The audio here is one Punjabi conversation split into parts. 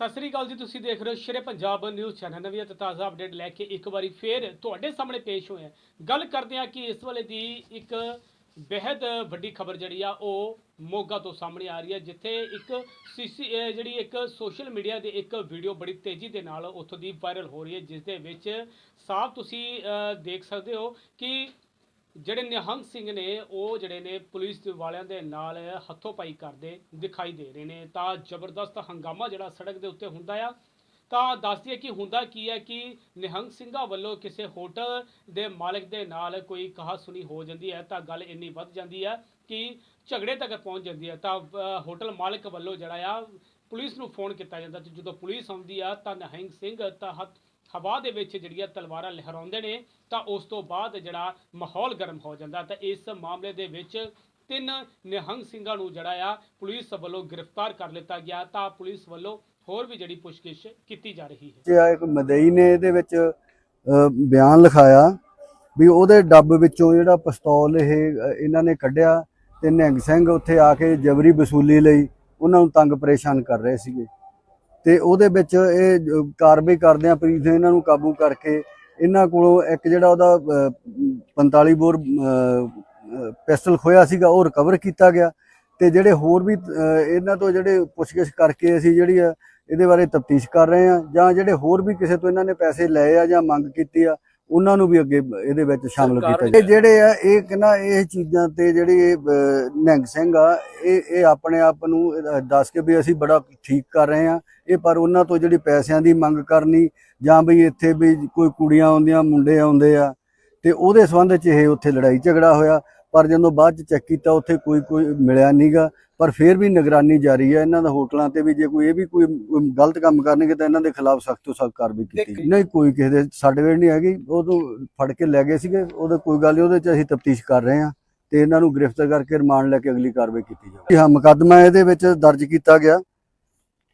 ਸਤਿ ਸ੍ਰੀ ਅਕਾਲ ਜੀ, ਤੁਸੀਂ ਦੇਖ ਰਹੇ ਹੋ ਸ਼ੇਰੇ ਪੰਜਾਬ ਨਿਊਜ਼ ਚੈਨਲ। ਨਵੀਂ ਅਤੇ ਤਾਜ਼ਾ ਅਪਡੇਟ ਲੈ ਕੇ ਇੱਕ ਵਾਰੀ ਫੇਰ ਤੁਹਾਡੇ ਸਾਹਮਣੇ ਪੇਸ਼ ਹੋਏ ਹਾਂ। ਗੱਲ ਕਰਦੇ ਹਾਂ ਕਿ ਇਸ ਵੇਲੇ ਦੀ ਇੱਕ ਬੇहद ਵੱਡੀ ਖਬਰ ਜਿਹੜੀ ਆ, ਉਹ ਮੋਗਾ ਤੋਂ ਸਾਹਮਣੇ ਆ ਰਹੀ ਹੈ, ਜਿੱਥੇ ਇੱਕ ਸੀਸੀ ਜਿਹੜੀ ਇੱਕ ਸੋਸ਼ਲ ਮੀਡੀਆ ਦੇ ਇੱਕ ਵੀਡੀਓ ਬੜੀ ਤੇਜ਼ੀ ਦੇ ਨਾਲ ਉੱਥੋਂ ਦੀ ਵਾਇਰਲ ਹੋ ਰਹੀ ਹੈ, ਜਿਸ ਦੇ ਵਿੱਚ ਸਾਫ਼ ਤੁਸੀਂ ਦੇਖ ਸਕਦੇ ਹੋ ਕਿ ਜਿਹੜੇ ਨਿਹੰਗ ਸਿੰਘ ਨੇ, ਉਹ ਜਿਹੜੇ ਨੇ ਪੁਲਿਸ ਦੇ ਵਾਲਿਆਂ ਦੇ ਨਾਲ ਹੱਥੋਂ ਪਾਈ ਕਰਦੇ ਦਿਖਾਈ ਦੇ ਰਹੇ ਨੇ। ਤਾਂ ਜ਼ਬਰਦਸਤ ਹੰਗਾਮਾ ਜਿਹੜਾ ਸੜਕ ਦੇ ਉੱਤੇ ਹੁੰਦਾ ਆ, ਤਾਂ ਦੱਸਦੀ ਹੈ ਕਿ ਹੁੰਦਾ ਕੀ ਹੈ ਕਿ ਨਿਹੰਗ ਸਿੰਘਾਂ ਵੱਲੋਂ ਕਿਸੇ ਹੋਟਲ ਦੇ ਮਾਲਕ ਦੇ ਨਾਲ ਕੋਈ ਕਹਾ ਸੁਣੀ ਹੋ ਜਾਂਦੀ ਹੈ, ਤਾਂ ਗੱਲ ਇੰਨੀ ਵੱਧ ਜਾਂਦੀ ਹੈ ਕਿ ਝਗੜੇ ਤੱਕ ਪਹੁੰਚ ਜਾਂਦੀ ਹੈ। ਤਾਂ ਹੋਟਲ ਮਾਲਕ ਵੱਲੋਂ ਜਿਹੜਾ ਆ, ਪੁਲਿਸ ਨੂੰ ਫੋਨ ਕੀਤਾ ਜਾਂਦਾ ਤੇ ਜਦੋਂ ਪੁਲਿਸ ਆਉਂਦੀ ਆ ਤਾਂ ਨਿਹੰਗ ਸਿੰਘ ਤਾਂ ਹੱਥ ਹਵਾ ਦੇ ਵਿੱਚ ਜਿਹੜੀਆਂ ਤਲਵਾਰਾਂ ਲਹਿਰਾਉਂਦੇ ਨੇ ਤਾਂ ਉਸ ਤੋਂ ਬਾਅਦ ਜਿਹੜਾ ਮਾਹੌਲ ਗਰਮ ਹੋ ਜਾਂਦਾ। ਤਾਂ ਇਸ ਮਾਮਲੇ ਦੇ ਵਿੱਚ ਤਿੰਨ ਨਿਹੰਗ ਸਿੰਘਾਂ ਨੂੰ ਜਿਹੜਾ ਆ ਪੁਲਿਸ ਵੱਲੋਂ ਗ੍ਰਿਫਤਾਰ ਕਰ ਲਿੱਤਾ ਗਿਆ। ਤਾਂ ਪੁਲਿਸ ਵੱਲੋਂ ਹੋਰ ਵੀ ਜਿਹੜੀ ਪੁੱਛਗਿੱਛ ਕੀਤੀ ਜਾ ਰਹੀ ਹੈ। ਤੇ ਆ ਇੱਕ ਮਦਈ ਨੇ ਇਹਦੇ ਵਿੱਚ ਅ, ਬਿਆਨ ਲਿਖਾਇਆ ਵੀ ਉਹਦੇ ਡੱਬ ਵਿੱਚੋਂ ਜਿਹੜਾ ਪਿਸਤੌਲ ਇਹ ਅ, ਇਹਨਾਂ ਨੇ ਕੱਢਿਆ ਤੇ ਨਿਹੰਗ ਸਿੰਘ ਉੱਥੇ ਆ ਕੇ ਜਬਰੀ ਵਸੂਲੀ ਲਈ ਉਹਨਾਂ ਨੂੰ ਤੰਗ ਪਰੇਸ਼ਾਨ ਕਰ ਰਹੇ ਸੀਗੇ। ਤੇ ਉਹਦੇ ਵਿੱਚ ਇਹ ਕਾਰਵਾਈ ਕਰਦੇ ਆ ਪੁਲਿਸ ਨੇ ਇਹਨਾਂ ਨੂੰ ਕਾਬੂ ਕਰਕੇ ਇਹਨਾਂ ਕੋਲੋਂ ਇੱਕ ਜਿਹੜਾ ਉਹਦਾ ਅ, 45 ਬੋਰ ਪਿਸਟਲ ਖੋਇਆ ਸੀਗਾ ਉਹ ਰਿਕਵਰ ਕੀਤਾ ਗਿਆ। ਤੇ ਜਿਹੜੇ ਹੋਰ ਵੀ ਇਹਨਾਂ ਤੋਂ ਜਿਹੜੇ ਪੁੱਛਗਿੱਛ ਕਰਕੇ ਅਸੀਂ ਜਿਹੜੀ ਆ ਇਹਦੇ ਬਾਰੇ ਤਫਤੀਸ਼ ਕਰ ਰਹੇ ਆ ਜਾਂ ਜਿਹੜੇ ਹੋਰ ਵੀ ਕਿਸੇ ਤੋਂ ਇਹਨਾਂ ਨੇ ਪੈਸੇ ਲਏ ਆ ਜਾਂ ਮੰਗ ਕੀਤੀ ਆ ਉਹਨਾਂ ਨੂੰ ਵੀ ਅੱਗੇ ਇਹਦੇ ਵਿੱਚ ਸ਼ਾਮਲ ਕੀਤਾ ਜਾਏ ਜਿਹੜੇ ਆ ਇਹ ਕਹਿੰਦਾ ਇਹ ਚੀਜ਼ਾਂ ਤੇ ਜਿਹੜੀ ਨਿਹੰਗ ਸਿੰਘ ਆ ਇਹ ਇਹ ਆਪਣੇ ਆਪ ਨੂੰ ਦੱਸ ਕੇ ਵੀ ਅਸੀਂ ਬੜਾ ਠੀਕ ਕਰ ਰਹੇ ਆ ਇਹ ਪਰ ਉਹਨਾਂ ਤੋਂ ਜਿਹੜੀ ਪੈਸਿਆਂ ਦੀ ਮੰਗ ਕਰਨੀ ਜਾਂ ਵੀ ਇੱਥੇ ਵੀ ਕੋਈ ਕੁੜੀਆਂ ਆਉਂਦੀਆਂ ਮੁੰਡੇ ਆਉਂਦੇ ਆ ਤੇ ਉਹਦੇ ਸੰਬੰਧ 'ਚ ਇਹ ਉੱਥੇ ਲੜਾਈ ਝਗੜਾ ਹੋਇਆ। ਪਰ ਜਦੋਂ ਬਾਅਦ 'ਚ ਚੈੱਕ ਕੀਤਾ ਉੱਥੇ ਕੋਈ ਕੋਈ ਮਿਲਿਆ ਨਹੀਂਗਾ ਪਰ ਫਿਰ ਵੀ ਨਿਗਰਾਨੀ ਜਾਰੀ ਹੈ। ਇਹਨਾਂ ਦਾ ਹੋਟਲਾਂ ਤੇ ਵੀ ਜੇ ਕੋਈ ਇਹ ਵੀ ਕੋਈ ਗਲਤ ਕੰਮ ਕਰਨਗੇ ਤਾਂ ਇਹਨਾਂ ਦੇ ਖਿਲਾਫ ਸਖਤ ਤੋਂ ਸਖਤ ਕਾਰਵਾਈ ਕੀਤੀ ਨਹੀਂ ਕੋਈ ਕਿਸੇ ਦੇ ਸਾਡੇ ਵੇਲੇ ਨਹੀਂ ਹੈਗੀ। ਉਹ ਤੋਂ ਫੜ ਕੇ ਲੈ ਗਏ ਸੀਗੇ। ਉਹਦੇ ਕੋਈ ਗੱਲ ਨਹੀਂ ਉਹਦੇ 'ਚ ਅਸੀਂ ਤਫਤੀਸ਼ ਕਰ ਰਹੇ ਹਾਂ ਤੇ ਇਹਨਾਂ ਨੂੰ ਗ੍ਰਿਫਤਾਰ ਕਰਕੇ ਰਿਮਾਂਡ ਲੈ ਕੇ ਅਗਲੀ ਕਾਰਵਾਈ ਕੀਤੀ ਜਾਵੇ ਹਾਂ ਮੁਕੱਦਮਾ ਇਹਦੇ ਵਿੱਚ ਦਰਜ ਕੀਤਾ ਗਿਆ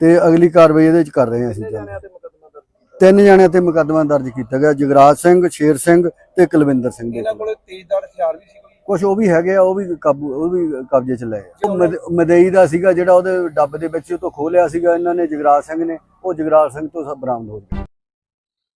ਤੇ ਅਗਲੀ ਕਾਰਵਾਈ ਇਹਦੇ 'ਚ ਕਰ ਰਹੇ ਹਾਂ ਅਸੀਂ ਕਿੰਨੇ ਜਲਦ। ਜਾਣਿਆਂ ਤੇ ਮੁਕੱਦਮਾ ਦਰਜ ਤਿੰਨ ਜਣਿਆਂ ਤੇ ਮੁਕੱਦਮਾ ਦਰਜ ਕੀਤਾ ਗਿਆ। ਜਗਰਾਜ ਸਿੰਘ ਸ਼ੇਰ ਸਿੰਘ ਤੇ ਕੁਲਵਿੰਦਰ ਸਿੰਘ ਦੇ ਇਹਨਾਂ ਕੋਲੇ। ਤੇਜ਼ਦਾਰ ਹਥਿਆਰ ਵੀ ਸੀ ਕੁਝ ਉਹ ਵੀ ਹੈਗੇ ਆ, ਉਹ ਵੀ ਕਾਬੂ, ਉਹ ਵੀ ਕਬਜ਼ੇ 'ਚ ਲਏ ਆ। ਮਦ- ਮਦਈ ਦਾ ਸੀਗਾ ਜਿਹੜਾ ਉਹਦੇ ਡੱਬ ਦੇ ਵਿੱਚ ਉਹ ਤੋਂ ਖੋਲਿਆ ਸੀਗਾ, ਇਹਨਾਂ ਨੇ ਜਗਰਾਜ ਸਿੰਘ ਨੇ, ਉਹ ਜਗਰਾਜ ਸਿੰਘ ਤੋਂ ਸਭ ਬਰਾਮਦ ਹੋ ਗਿਆ